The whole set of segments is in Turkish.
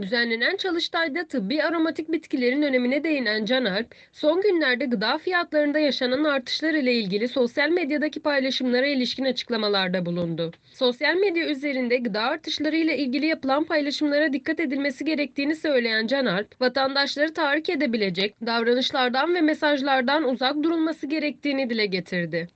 Düzenlenen çalıştayda tıbbi aromatik bitkilerin önemine değinen Can Alp, son günlerde gıda fiyatlarında yaşanan artışlar ile ilgili sosyal medyadaki paylaşımlara ilişkin açıklamalarda bulundu. Sosyal medya üzerinde gıda artışları ile ilgili yapılan paylaşımlara dikkat edilmesi gerektiğini söyleyen Can Alp, vatandaşları tahrik edebilecek davranışlardan ve mesajlardan uzak durulması gerektiğini dile getirdi.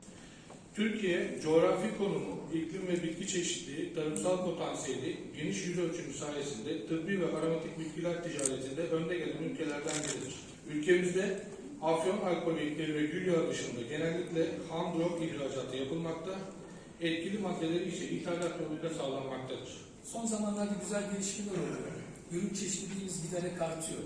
Türkiye, coğrafi konumu, iklim ve bitki çeşitliliği, tarımsal potansiyeli, geniş yüz ölçümü sayesinde tıbbi ve aromatik bitkiler ticaretinde önde gelen ülkelerden biridir. Ülkemizde afyon alkolü ve gül yağı dışında genellikle ham drog ihracatı yapılmakta, etkili maddeleri ise ithalat yoluyla sağlanmaktadır. Son zamanlarda güzel gelişmeler oluyor. Ürün çeşitliliğimiz giderek artıyor.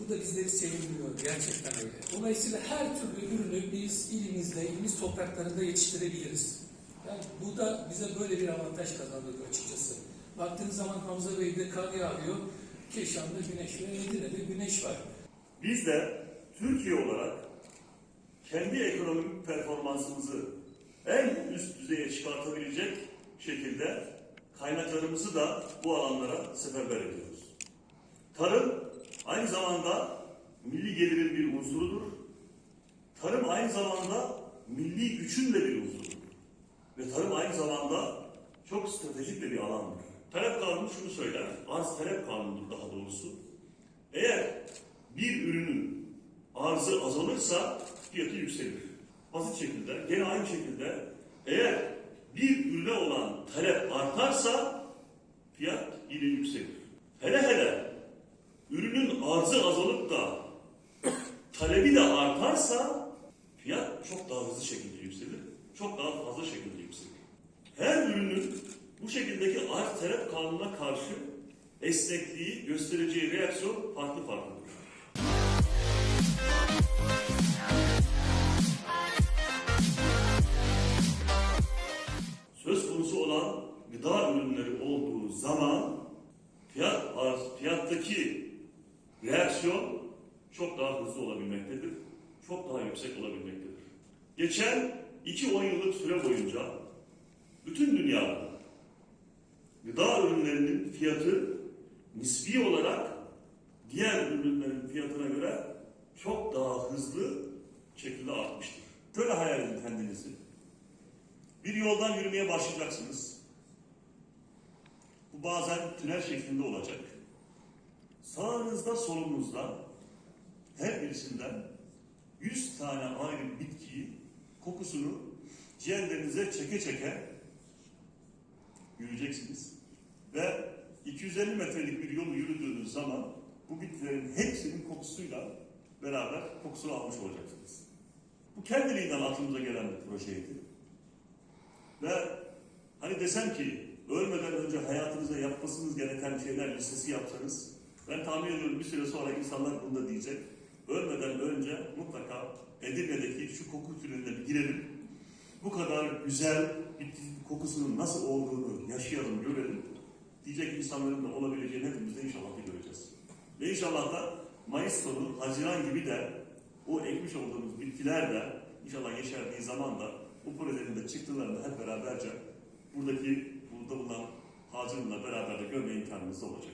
Bu da bizleri sevindiriyor gerçekten öyle. Dolayısıyla her türlü ürünü biz ilimizde, ilimiz topraklarında yetiştirebiliriz. Yani bu da bize böyle bir avantaj kazandırıyor açıkçası. Baktığınız zaman Hamza Bey'de kar yağıyor, Keşan'da güneş ve Edirne'de güneş var. Biz de Türkiye olarak kendi ekonomik performansımızı en üst düzeye çıkartabilecek şekilde kaynaklarımızı da bu alanlara seferber ediyoruz. Tarım aynı zamanda milli gelirin bir unsurudur. Aynı zamanda milli gücün de bir unsurudur. Ve tarım aynı zamanda çok stratejik de bir alandır. Talep kanunu şunu söyler, arz talep kanunudur daha doğrusu. Eğer bir ürünün arzı azalırsa fiyatı yükselir. Basit şekilde, gene aynı şekilde eğer bir ürüne olan talep artarsa fiyat yine yükselir. Hele hele ürünün arzı azalıp da talebi de artarsa fiyat çok daha hızlı şekilde yükselir. Çok daha fazla şekilde yükselir. Her ürünün bu şekildeki arz talep kanununa karşı esnekliği, göstereceği reaksiyon farklı farklıdır. Söz konusu olan gıda ürünleri olduğu zaman fiyat arz, fiyattaki reaksiyon çok daha hızlı olabilmektedir. Çok daha yüksek olabilmektedir. Geçen 2-10 yıllık süre boyunca bütün dünyada gıda ürünlerinin fiyatı nispi olarak diğer ürünlerin fiyatına göre çok daha hızlı şekilde artmıştır. Şöyle hayal edin kendinizi. Bir yoldan yürümeye başlayacaksınız. Bu bazen tünel şeklinde olacak. Sağınızda solunuzda her birisinden 100 tane ayrı bitkiyi kokusunu ciğerlerinize çeke çeke yürüyeceksiniz. Ve 250 metrelik bir yolu yürüdüğünüz zaman bu bitkilerin hepsinin kokusuyla beraber kokusunu almış olacaksınız. Bu kendiliğinden aklımıza gelen bir projeydi. Ve hani desem ki ölmeden önce hayatınızda yapmasınız gereken şeyler listesi yapsanız ben tahmin ediyorum bir süre sonra insanlar bunu da diyecek. Ölmeden önce mutlaka Edirne'deki şu koku tüneline bir girelim. Bu kadar güzel bitki kokusunun nasıl olduğunu yaşayalım, görelim. Diyecek insanların da olabileceğini hepimiz de inşallah bir göreceğiz. Ve inşallah da Mayıs sonu, Haziran gibi de o ekmiş olduğumuz bitkiler de inşallah yeşerdiği zaman da bu projenin de çıktılarını hep beraberce buradaki burada bulunan ağacımla beraber de görme imkanımız olacak.